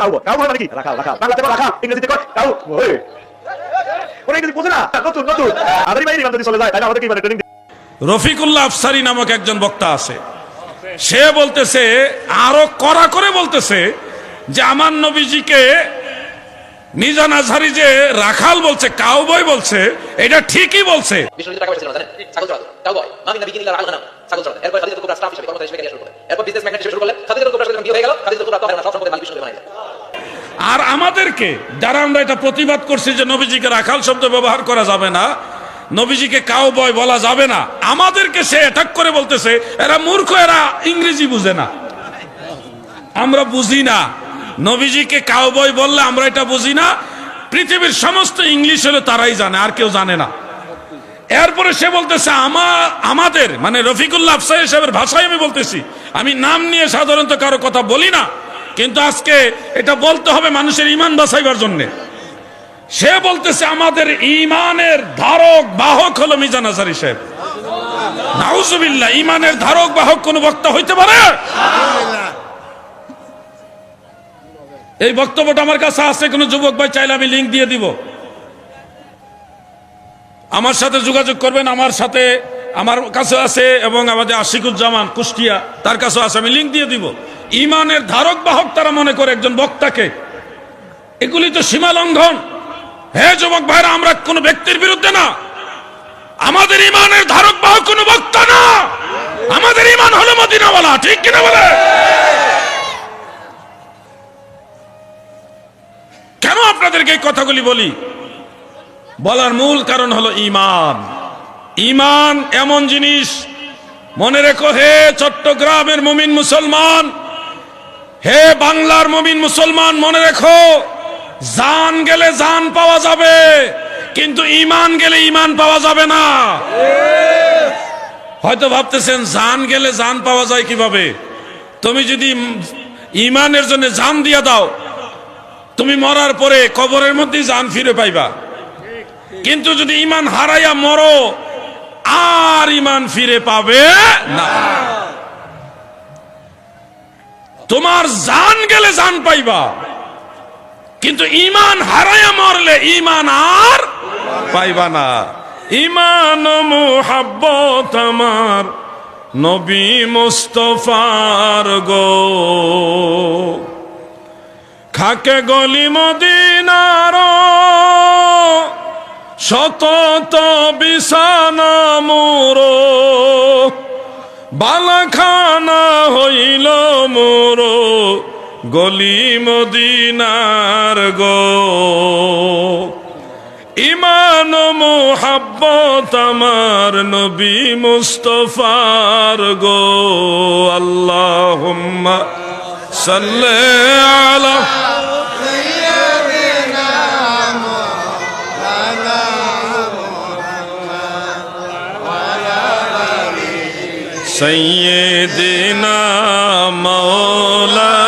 Cow cow মানে কি রাখাল রাখাল। বাংলাতে ইংরেজিতে কয় কাউ। ওই। ওরা ইংরেজি বোঝে না। নতুন নতুন। আদারি বাইরে যদি চলে যায় তাহলে আমাদের কি মানে ট্রেনিং রফিকুল্লাহ আফসারি নামক একজন বক্তা আছে। সে বলতেছে আরও কড়া করে বলতেছে যে আমার নবীজিকে নিজান আজহারি যে রাখাল বলছে কাউবয় বলছে এটা ঠিকই বলছে। এরপর বিজনেস ম্যাগনেট শুরু করলেন হয়ে গেল আর আমাদেরকে, যারা আমরা এটা প্রতিবাদ করছি যে নবীজিকে রাখাল শব্দ ব্যবহার করা যাবে না, নবীজিকে কাউ বয় বলা যাবে না, আমাদেরকে সে অ্যাটাক করে বলতেছে, এরা মূর্খ, এরা ইংরেজি বুঝে না। আমরা বুঝি না। নবীজিকে কাউ বয় বললে আমরা এটা বুঝি না। পৃথিবীর সমস্ত ইংলিশ হলে তারাই জানে, আর কেউ জানে না। এরপরে সে বলতেছে আমার আমাদের মানে রফিকুল্লাহ আফসাই সাহেবের ভাষায় আমি বলতেছি, আমি নাম নিয়ে সাধারণত কারও কথা বলি না কিন্তু আজকে এটা বলতে হবে মানুষের ইমান বাঁচাইবার জন্যে। সে বলতেছে, আমাদের ইমানের ধারক, বাহক হলো মিজান আজারি সাহেব। ইমানের ধারক, বাহক কোন বক্তা হইতে পারে? এই বক্তব্যটা আমার কাছে আছে, কোন যুবক ভাই, চাইলে আমি লিঙ্ক দিয়ে দিব। আমার সাথে যোগাযোগ করবেন, আমার সাথে আমার কাছে আছে এবং আমাদের আশিকুজ্জামান কুষ্টিয়া, তার কাছে আছে, আমি লিঙ্ক দিয়ে দিব। ইমানের ধারক বাহক তারা মনে করে একজন বক্তাকে। এগুলি তো সীমা লঙ্ঘন। হে যুবক ভাইরা, আমরা কোন ব্যক্তির বিরুদ্ধে না। আমাদের ইমানের ধারক বাহক কোন বক্তা না। আমাদের ইমান হলো মদিনাওয়ালা, ঠিক কিনা বলে? কেন আপনাদেরকে এই কথাগুলি বলি? বলার মূল কারণ হলো ইমান। ইমান এমন জিনিস। মনে রেখো, হে চট্টগ্রামের মুমিন মুসলমান, হে বাংলার মুমিন মুসলমান, মনে রেখো, জান গেলে জান পাওয়া যাবে, কিন্তু ইমান গেলে ইমান পাওয়া যাবে না। হয়তো ভাবতেছেন, জান গেলে জান পাওয়া যায় কীভাবে? তুমি যদি ইমানের জন্য জান দিয়া দাও, তুমি মরার পরে কবরের মধ্যে জান ফিরে পাইবা। কিন্তু যদি ইমান হারাইয়া মরো আর ইমান ফিরে পাবে না। তোমার জান গেলে জান পাইবা। কিন্তু ইমান হারাইয়া মরলে ইমান আর পাইবা না। ইমান মোহাব্বত আমার নবী মুস্তফার গো। খাকে গলি মদিনার শতত বিছানা মোর বালাখানা হইল মোর গলি মদিনার গো। ইমান মোহাব্বত আমার নবী মুস্তফার গো। আল্লাহ সাল্লে আলা سيدنا مولانا